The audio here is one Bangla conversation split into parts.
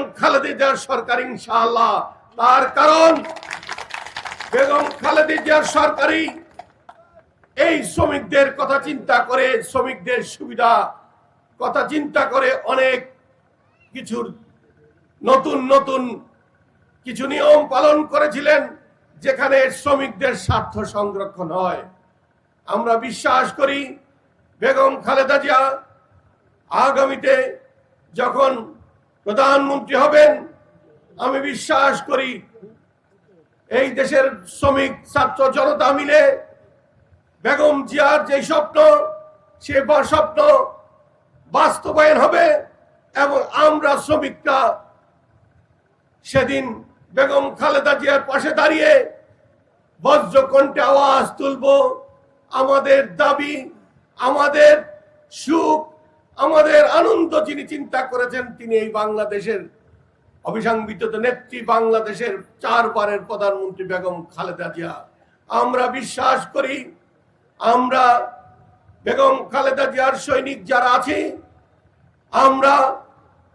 বেগম খালেদা জিয়ার সরকার, ইনশাআল্লাহ। তার কারণ, বেগম খালেদা জিয়ার সরকারি এই শ্রমিকদের কথা চিন্তা করে, শ্রমিকদের সুবিধা কথা চিন্তা করে অনেক কিছুর নতুন নতুন কিছু নিয়ম পালন করেছিলেন, যেখানে শ্রমিকদের স্বার্থ সংরক্ষণ হয়। আমরা বিশ্বাস করি, বেগম খালেদা জিয়া আগামীতে যখন প্রধানমন্ত্রী হবেন, আমি বিশ্বাস করি এই দেশের শ্রমিক, ছাত্র, জনতা মিলে বেগম জিয়ার যে স্বপ্ন, সে স্বপ্ন বাস্তবায়ন হবে এবং আমরা শ্রমিকরা সেদিন বেগম খালেদা জিয়ার পাশে দাঁড়িয়ে বজ্রকণ্ঠে আওয়াজ তুলব। আমাদের দাবি, আমাদের সুখ আমাদের আনন্দ যিনি চিন্তা করেছেন, তিনি এই বাংলাদেশের অবিসংবিত নেত্রী, বাংলাদেশের চারবারের প্রধানমন্ত্রী বেগম খালেদা জিয়া। আমরা বিশ্বাস করি, আমরা বেগম খালেদা জিয়ার সৈনিক যারা আছি, আমরা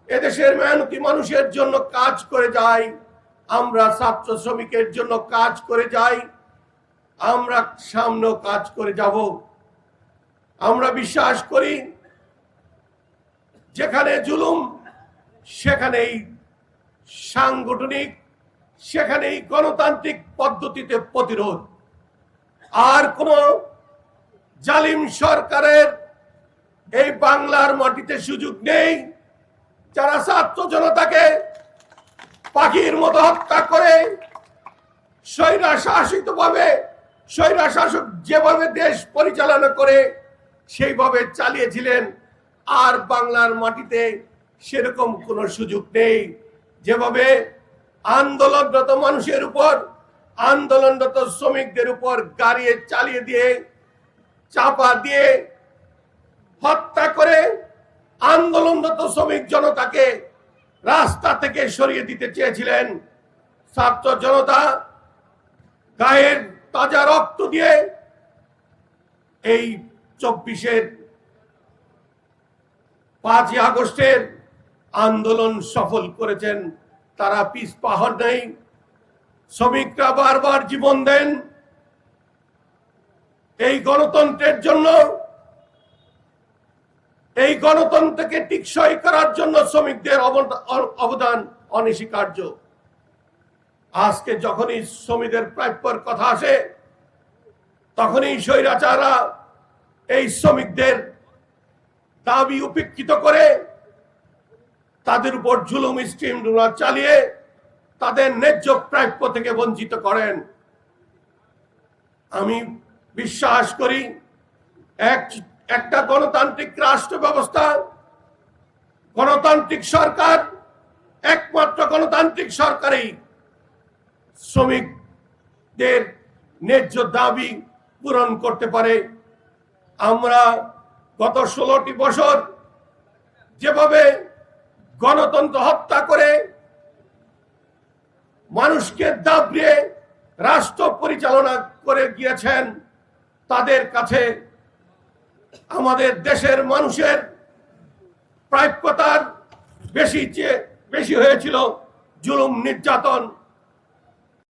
এদেশের মেহনতি মানুষের জন্য কাজ করে যাই, আমরা ছাত্র শ্রমিকের জন্য কাজ করে যাই, আমরা সামনেও কাজ করে যাব। আমরা বিশ্বাস করি যেখানে জুলুম, সেখানেই সাংগঠনিক, সেখানেই গণতান্ত্রিক পদ্ধতিতে প্রতিরোধ। আর কোন জালিম সরকারের এই বাংলার মাটিতে সুযোগ নেই, যারা ছাত্র জনতাকে পাখির মতো হত্যা করে স্বৈরা শাসিত ভাবে স্বৈরা শাসক যেভাবে দেশ পরিচালনা করে, সেইভাবে চালিয়েছিলেন আর বাংলার মাটিতে সেরকম কোনো সুযোগ নেই। যেভাবে আন্দোলনরত মানুষের উপর, আন্দোলনরত শ্রমিকদের উপর গাড়ি চালিয়ে দিয়ে, চাপা দিয়ে হত্যা করে আন্দোলনরত শ্রমিক জনতাকে রাস্তা থেকে সরিয়ে দিতে চেয়েছিলেন ছাত্র জনতা। গায়ের তাজা রক্ত দিয়ে এই চব্বিশের পাঁচই আগস্টের আন্দোলন সফল করেছেন। তারা পিস পাহাড় নেই। শ্রমিকরা বারবার জীবন দেন। এই গণতন্ত্রের জন্য, এই গণতন্ত্রকে টিকসই করার জন্য শ্রমিকদের অবদা- অবদান অনস্বীকার্য। আজকে যখনই শ্রমিকদের প্রাপ্যর কথা আসে, তখনই স্বৈরাচারা এই শ্রমিকদের দাবি উপেক্ষিত করে তাদের উপর জুলুম স্টিম চালিয়ে তাদের ন্যায্য প্রাপ্য থেকে বঞ্চিত করেন। আমি বিশ্বাস করি এক, একটা গণতান্ত্রিক রাষ্ট্র ব্যবস্থা, গণতান্ত্রিক সরকার, একমাত্র গণতান্ত্রিক সরকারই শ্রমিকদের ন্যায্য দাবি পূরণ করতে পারে। আমরা গত ষোলোটি বছর যেভাবে গণতন্ত্র হত্যা করে মানুষকে দাবড়িয়ে রাষ্ট্র পরিচালনা করে গিয়েছেন, তাদের কাছে আমাদের দেশের মানুষের প্রাপ্যতার বেশি চেয়ে বেশি হয়েছিল জুলুম, নির্যাতন